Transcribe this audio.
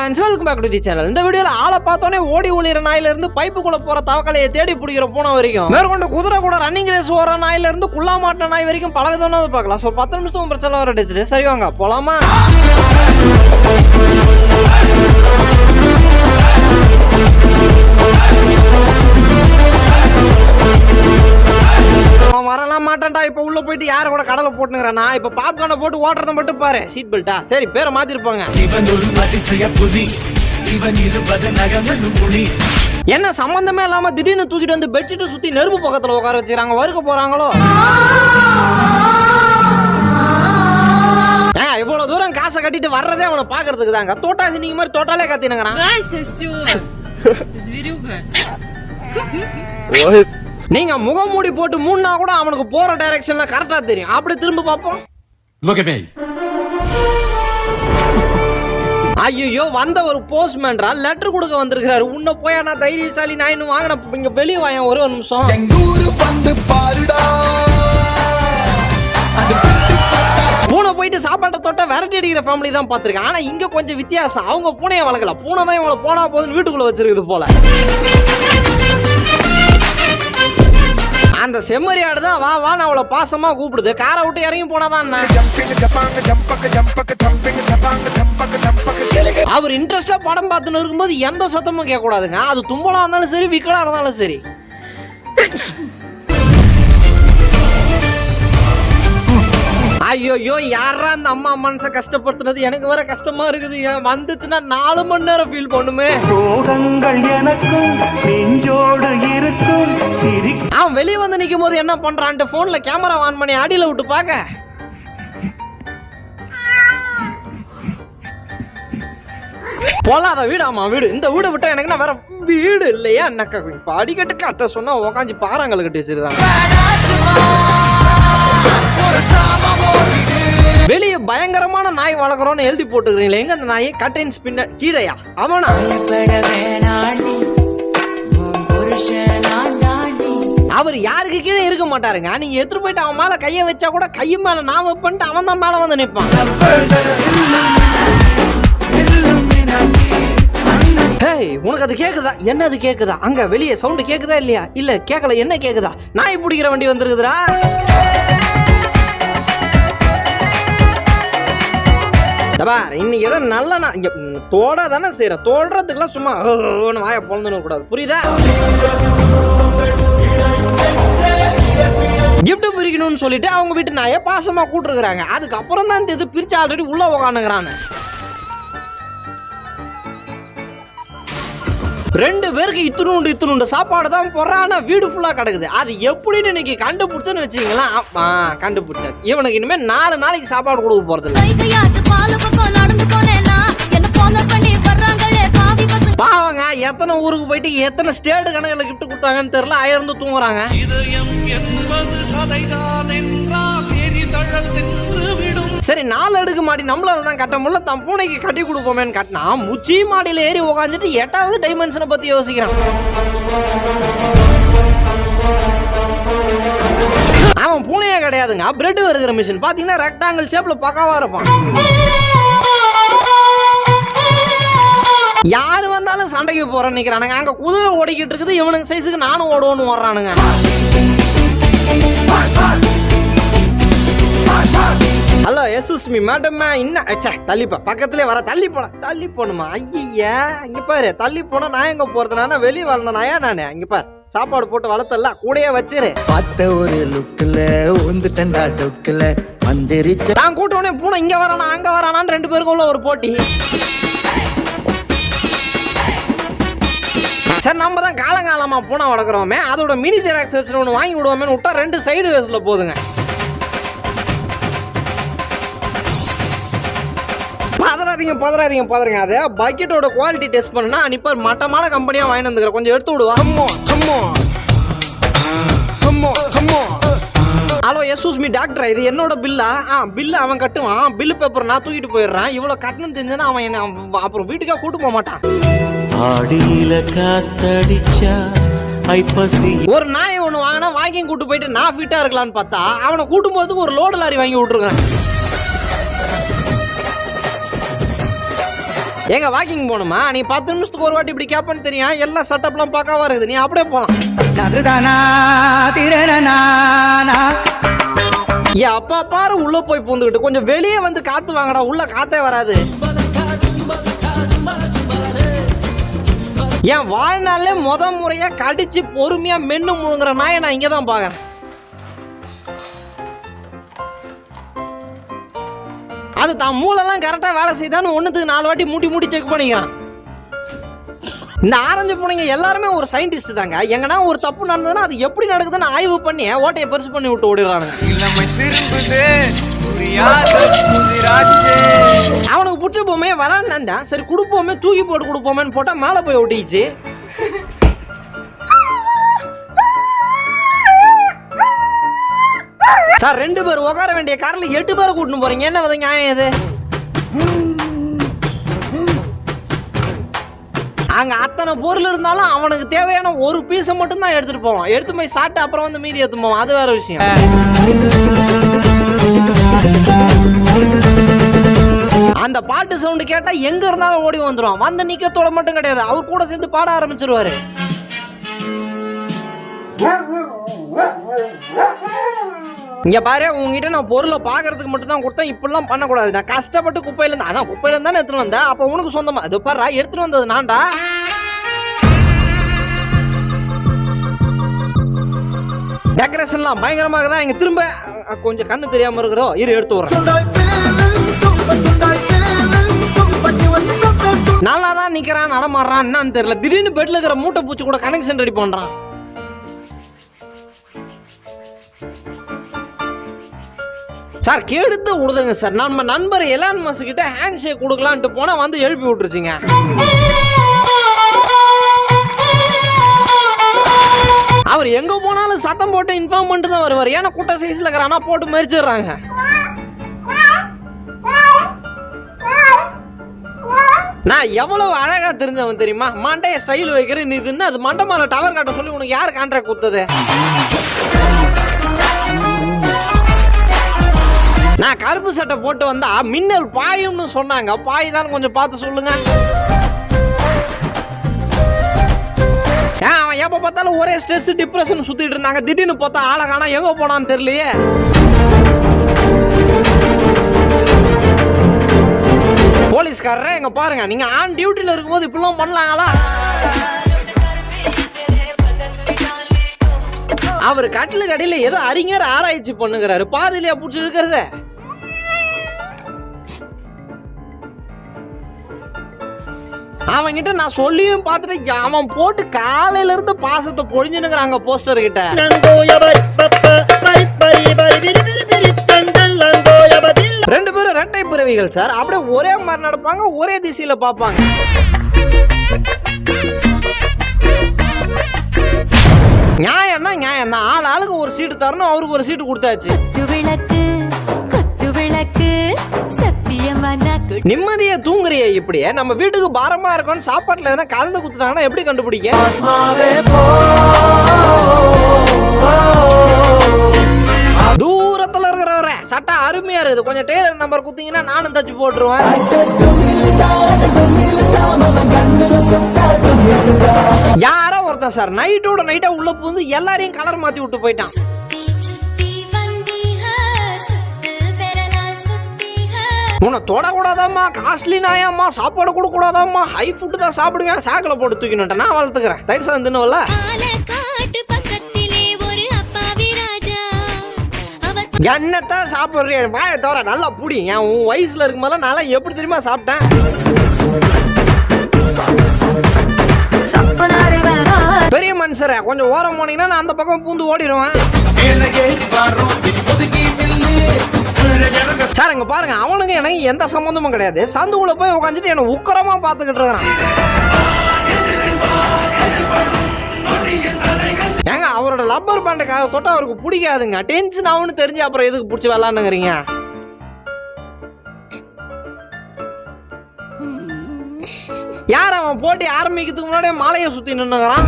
Friends welcome back to the channel இந்த வீடியோவில் ஆளை பார்த்தோன்னே ஓடி ஒளிகிற நாயிலிருந்து பைப்பு பைப்புக்குள்ள போகிற தவக்கலையை தேடி பிடிக்கிற போன வரைக்கும். மேற்கொண்டு குதிரை கூட ரன்னிங் ரேஸ் ஓடுற நாயிலிருந்து குள்ளா மாட்டின நாய் வரைக்கும் பல விதமான பார்க்கலாம். ஸோ பத்து நிமிஷம் பிரச்சனை வர அடிச்சிட்டு சரி வாங்க போலாமா? மாட்டான்டா இப்போ உள்ள போயிட்டு யார கூட கடலை போட்டுங்கிறானா இப்போ பாப்கார்னை போட்டு ஓட்டுறத மட்டும் பாரு. சீட் பெல்ட்டா சரி பேரை மாத்திருப்பாங்க. இவன் ஒரு அதிசய புலி. இவன் இருபது நகங்களும் புலி. என்ன சம்பந்தமே இல்லாம திடீர்னு தூக்கிட்டு வந்து பெட்ஷீட்டை சுத்தி நெருப்பு பக்கத்துல உட்கார வச்சுக்கிறாங்க. வறுக்க போறாங்களோ? ஏங்க இவ்வளவு தூரம் காசை கட்டிட்டு வர்றதே அவனை பாக்குறதுக்கு தாங்க. தோட்டாசி நீங்க மாதிரி தோட்டாலே கத்தினுங்கிறான் Nossa senhora! Zviruga. நீங்க முகமூடி போட்டு மூணுனா கூட அவனுக்கு போற டைரக்ஷன்ல கரெக்டா தெரியும் அப்படி திரும்ப பார்ப்போம் me. ஐயோ வந்த ஒரு போஸ்ட்மேன்ரா லெட்டர் கொடுக்க வந்திருக்கிறாரு உன்னை போய் நான் தைரியசாலி நான் இன்னும் வாங்கின இங்க வெளியே வாயன் ஒரு ஒரு நிமிஷம் வந்து பாருடா பூனை போயிட்டு சாப்பாட்டை தொட்டா விரட்டி அடிக்கிற ஃபேமிலி தான் பார்த்துருக்கேன் ஆனா இங்க கொஞ்சம் வித்தியாசம் அவங்க பூனையை வளர்க்கல பூனை தான் இவங்களை போனா போதுன்னு வீட்டுக்குள்ள வச்சிருக்குது போல அந்த செம்மறி ஆடு தான் வா வா நான் அவளை பாசமா கூப்பிடுது. காரை விட்டு இறங்கி போனாதான் ஜப்பாங்க அவர் இன்ட்ரெஸ்டா படம் பார்த்துன்னு இருக்கும்போது எந்த சத்தமும் கேட்கக்கூடாதுங்க. அது தும்பலா இருந்தாலும் சரி விக்கலா இருந்தாலும் சரி. ஐயோ யாரா அந்த அம்மா மனசை கஷ்டப்படுத்துனது? எனக்கு வர கஷ்டமா இருக்குது. ஏன் வந்துச்சுன்னா நாலு மணி நேரம் ஃபீல் பண்ணுமே. சோகங்கள் எனக்கும் நெஞ்சோடு இருக்கும் சிரி அவன் வெளியே வந்து நிற்கும் போது என்ன பண்றான்ட்டு போன்ல கேமரா ஆன் பண்ணி அடியில விட்டு பார்க்க பொல்லாத வீடாமா வீடு. இந்த வீடை விட்டா எனக்கு வேற வீடு இல்லையா? என்னக்கா இப்ப அடிக்கட்டு கட்ட சொன்னா உக்காஞ்சி பாறாங்கல் கட்டி வச்சிருக்காங்க பயங்கரமான நாய் வளர்க்குறோன்னு எழுதி போட்டுக்கிறீங்களே எங்க அந்த நாய்? கட்டின் ஸ்பின்ன கீழையா? அவனா அவர் யாருக்கு கீழே இருக்க மாட்டாருங்க. நீங்க எடுத்துட்டு போயிட்டு அவன் மேல கையை வச்சா கூட கை மேல நான் வைப்பன்ட்டு அவன் தான் மேல வந்து நிற்பான். ஹேய் உனக்கு அது கேக்குதா? என்ன அது கேக்குதா? அங்க வெளியே சவுண்ட் கேக்குதா இல்லையா? இல்ல கேக்கல என்ன கேக்குதா? நாய் பிடிக்கிற வண்டி வந்திருக்குதுடா. இந்த இன்னைக்கு ஏதோ நல்ல நான் தோட தானே செய்யறேன் தோடுறதுக்குலாம் சும்மா ஒன்று வாயை பொழந்துன்னு கூடாது புரியுதா? கிஃப்ட்டு பிரிக்கணும்னு சொல்லிட்டு அவங்க வீட்டு நாயை பாசமாக கூட்டிருக்கிறாங்க. அதுக்கப்புறம் தான் இந்த இது பிரித்து ஆல்ரெடி உள்ளே உக்காந்துக்கிறானு ரெண்டு பேருக்கு இத்துணுண்டு இத்துணுண்டு சாப்பாடு தான் போடுறான் ஆனா வீடு ஃபுல்லா கிடக்குது. அது எப்படின்னு இன்னைக்கு கண்டுபிடிச்சேன்னு வச்சுக்கீங்களா? ஆ கண்டுபிடிச்சாச்சு. இவனுக்கு இனிமே நாலு நாளைக்கு சாப்பாடு கொடுக்க போறது பாவங்க எத்தனை ஊருக்கு போயிட்டு எத்தனை ஸ்டேட் கணக்கில் gift கொடுத்தாங்கன்னு தெரியல அயர்ந்து தூங்குறாங்க. இதயம் என்பது சதைதான் என்றால் எரிதழல் சரி நாலு அடுக்கு மாடி நம்மளால தான் கட்ட முடியல. தன் பூனைக்கு கட்டி கொடுப்போமேன்னு கட்டினா முச்சி மாடியில் ஏறி உக்காந்துட்டு எட்டாவது டைமென்ஷனை பற்றி யோசிக்கிறான். அவன் பூனையே கிடையாதுங்க. பிரெட் வருகிற மிஷின் பார்த்தீங்கன்னா ரெக்டாங்கிள் ஷேப்பில் பக்காவாக இருப்பான். யார் வந்தாலும் சண்டைக்கு போகிறேன் நிற்கிறானுங்க அங்கே குதிரை ஓடிக்கிட்டு இருக்குது. இவனுக்கு சைஸுக்கு நானும் ஓடுவோன்னு ஓடுறானுங்க. ஹலோ எஸ்எஸ் மீ மேடம் இன்னும் அச்சா தள்ளிப்பா பக்கத்துலேயே வர தள்ளி போன தள்ளி போகணுமா? ஐயா இங்க பாரு தள்ளி போனா நான் எங்க போறது? நானா வெளியே வளர்ந்த நாயா நானு? இங்க பாரு சாப்பாடு போட்டு வளர்த்தல கூடயே வச்சிரு. பார்த்த ஒரு லுக்கில் ஊந்துட்டண்டா டொக்கில் மந்திரிச்ச நான் கூட்டோடனே பூனை இங்க வரானா அங்க வரானான்னு ரெண்டு பேருக்கும் உள்ள ஒரு போட்டி. சரி நம்ம தான் காலங்காலமா பூனை வளர்க்குறோமே அதோட மினி ஜெராக்ஸ் வச்சு ஒன்று வாங்கி விடுவோமேன்னு விட்டா ரெண்டு சைடு வேஸ்ல போதுங்க. பதறாதீங்க பதறாதீங்க பதறாங்க. அது பக்கெட்டோட குவாலிட்டி டெஸ்ட் பண்ணா அனுப்ப மட்டமான கம்பெனியா வாங்கிட்டு வந்துக்கிறேன் கொஞ்சம் எடுத்து விடுவா. ஹலோ எஸ்யூஸ் மீ டாக்டர் இது என்னோட பில்லா ஆ பில்லு அவன் கட்டுவான். பில்லு பேப்பர் நான் தூக்கிட்டு போயிடுறேன். இவ்வளோ கட்டணும் தெரிஞ்சனா அவன் என்ன அப்புறம் வீட்டுக்கா கூட்டு போக மாட்டான். ஆடியில காத்தடிச்சா ஒரு நாயை ஒன்று வாங்கினா வாக்கிங் கூட்டு போயிட்டு நான் ஃபிட்டாக இருக்கலாம்னு பார்த்தா அவனை கூட்டும் போதுக்கு ஒரு லோடு லாரி வாங்கி விட்ருக்கேன் எங்க வாக்கிங் போகணுமா? நீ பத்து நிமிஷத்துக்கு ஒரு வாட்டி இப்படி கேப்பன்னு தெரியும் எல்லா செட்டப்லாம் பக்காவா இருக்குது நீ அப்படியே போலாம். ஏன் அப்பா பாரு உள்ள போய் பூந்துக்கிட்டு கொஞ்சம் வெளியே வந்து காத்து வாங்கடா. உள்ள காத்தே வராது. என் வாழ்நாள்ல முத முறையா கடிச்சு பொறுமையா மென்னு முழுங்குற நாயை நான் இங்க தான் பாக்குறேன். அது தான் மூளைலாம் கரெக்டாக வேலை செய்தான்னு ஒன்றுத்துக்கு நாலு வாட்டி மூட்டி மூட்டி செக் பண்ணிக்கிறான் இந்த ஆரஞ்சு பூனைங்க எல்லாருமே ஒரு சயின்டிஸ்ட் தாங்க. எங்கன்னா ஒரு தப்பு நடந்ததுன்னா அது எப்படி நடக்குதுன்னு ஆய்வு பண்ணி ஓட்டையை பெருசு பண்ணி விட்டு ஓடிடுறானுங்க அவனுக்கு பிடிச்ச பொம்மையை விளாண்டான் சரி கொடுப்போமே தூக்கி போட்டு கொடுப்போமேன்னு போட்டால் மேலே போய் ஒட்டிச்சு சார் ரெண்டு பேர் உட்கார வேண்டிய காரில் எட்டு பேரை கூட்டின்னு போறீங்க. என்ன வித நியாயம் இது? அங்க அத்தனை பொருள் இருந்தாலும் அவனுக்கு தேவையான ஒரு பீஸை மட்டும் தான் எடுத்துட்டு போவான் எடுத்து போய் சாப்பிட்டு அப்புறம் வந்து மீதி எடுத்து போவான் அது வேற விஷயம். அந்த பாட்டு சவுண்டு கேட்டா எங்க இருந்தாலும் ஓடி வந்துடும் வந்து நிக்கத்தோட மட்டும் கிடையாது. அவர் கூட சேர்ந்து பாட ஆரம்பிச்சிருவாரு. இங்க பாரு உங்ககிட்ட நான் பொருளை பார்க்கறதுக்கு மட்டும் தான் கொடுத்தேன். இப்படிலாம் பண்ணக்கூடாது. நான் கஷ்டப்பட்டு குப்பையில இருந்து அதான் குப்பையில இருந்தானே எடுத்துட்டு வந்தேன். அப்போ உனக்கு சொந்தமா? அது பாரு எடுத்துட்டு வந்தது நான்டா. டெக்கரேஷன்லாம் பயங்கரமாக தான் இங்க திரும்ப கொஞ்சம் கண்ணு தெரியாமல் இருக்கிறதோ இரு எடுத்து விடுறேன். நல்லா தான் நிக்கிறான் நடமாடுறான். என்னன்னு தெரியல. திடீர்னு பெட்டில் இருக்கிற மூட்டை பூச்சி கூட கனெக்ஷன் ரெடி பண்ணுறான் சார் கெடுத்து விடுதுங்க சார். நம்ம நண்பர் எலான் மஸ் கிட்ட ஹேண்ட் ஷேக் கொடுக்கலான்ட்டு போனா வந்து எழுப்பி விட்டுருச்சுங்க. அவர் எங்க போனாலும் சத்தம் போட்டு இன்ஃபார்ம் பண்ணிட்டு தான் வருவார். ஏன்னா குட்டை சைஸ்ல இருக்கிறானா போட்டு மறிச்சிடுறாங்க. நான் எவ்வளவு அழகா தெரிஞ்சவன் தெரியுமா? மண்டைய ஸ்டைல் வைக்கிறேன். நீ இதுன்னு அது மண்டை டவர் காட்ட சொல்லி உனக்கு யார் கான்ட்ராக்ட் கொடுத்தது? நான் கருப்பு சட்டை போட்டு வந்தா மின்னல் பாயும்னு சொன்னாங்க. பாய் தான் கொஞ்சம் பார்த்து சொல்லுங்க. ஏன் அவன் எப்ப பார்த்தாலும் ஒரே ஸ்ட்ரெஸ் டிப்ரெஷன் சுத்திட்டு இருந்தாங்க. திடீர்னு பார்த்தா ஆளை காணா எங்க போனான்னு தெரியலையே. போலீஸ்காரரே எங்க பாருங்க. நீங்க ஆன் டியூட்டில இருக்கும்போது இப்படிலாம் பண்ணலாங்களா? அவர் கட்டில கடையில் ஏதோ அறிஞர் ஆராய்ச்சி பண்ணுகிறாரு. பாதிலையா பிடிச்சி அவன்கிட்ட நான் சொல்லியும் பார்த்துட்டு அவன் போட்டு காலையில இருந்து பாசத்தை பொழிஞ்சுனுங்கிறாங்க போஸ்டர் கிட்ட. ரெண்டு பேரும் ரெட்டை பிறவிகள் சார். அப்படியே ஒரே மாதிரி நடப்பாங்க ஒரே திசையில பார்ப்பாங்க. நியாயம்னா நியாயம் தான். ஆள் ஆளுக்கு ஒரு சீட்டு தரணும் அவருக்கு ஒரு சீட்டு கொடுத்தாச்சு. விளக்கு விளக்கு நிம்மதியா தூங்குறிய இப்படியே? நம்ம வீட்டுக்கு பாரமா இருக்கோம்னு சாப்பாட்டுல எதனா கலந்து குத்துட்டாங்கன்னா எப்படி கண்டுபிடிக்க? தூரத்துல இருக்கிறவர சட்டை அருமையா இருக்குது. கொஞ்சம் டெய்லர் நம்பர் குத்தீங்கன்னா நானும் தச்சு போட்டுருவேன். யாரோ ஒருத்தன் சார் நைட்டோட நைட்டா உள்ள புகுந்து எல்லாரையும் கலர் மாத்தி விட்டு போயிட்டான். உன்னை தொடக்கூடாதாம்மா காஸ்ட்லி நாயாம்மா சாப்பாடு கொடுக்க கூடாதாம்மா ஹை ஃபுட்டு தான் சாப்பிடுவேன் சாக்கில் போட்டு தூக்கினுட்டேன் நான் வளர்த்துக்கிறேன். தயிர் சாதம் தின்னுவல்ல? பாலக்காட்டு பக்கத்திலே ஒரு அப்பாவி ராஜா. அவர் என்னத்தான் சாப்பிட்றிய? வாயை தவிர நல்லா புடி. என் உன் வயசுல இருக்கும் போதெல்லாம் நான் எப்படி தெரியுமா சாப்பிட்டேன்? பெரிய மனுஷரே கொஞ்சம் ஓரம் போனீங்கன்னா நான் அந்த பக்கம் பூந்து ஓடிடுவேன் சார் அங்க பாருங்க அவனுங்க எனக்கு எந்த சம்மந்தமும் கிடையாது. சந்துக்குள்ள போய் உட்காந்துட்டு என்ன உக்கரமா பார்த்துக்கிட்டு இருக்கிறான். ஏங்க அவரோட லப்பர் பேண்டுக்காக தொட்டா அவருக்கு பிடிக்காதுங்க. டென்ஷன் ஆகும்னு தெரிஞ்சு அப்புறம் எதுக்கு பிடிச்சி விளாண்டுங்கிறீங்க யார் அவன் போட்டி ஆரம்பிக்கிறதுக்கு முன்னாடியே மாலையை சுத்தி நின்னுங்கிறான்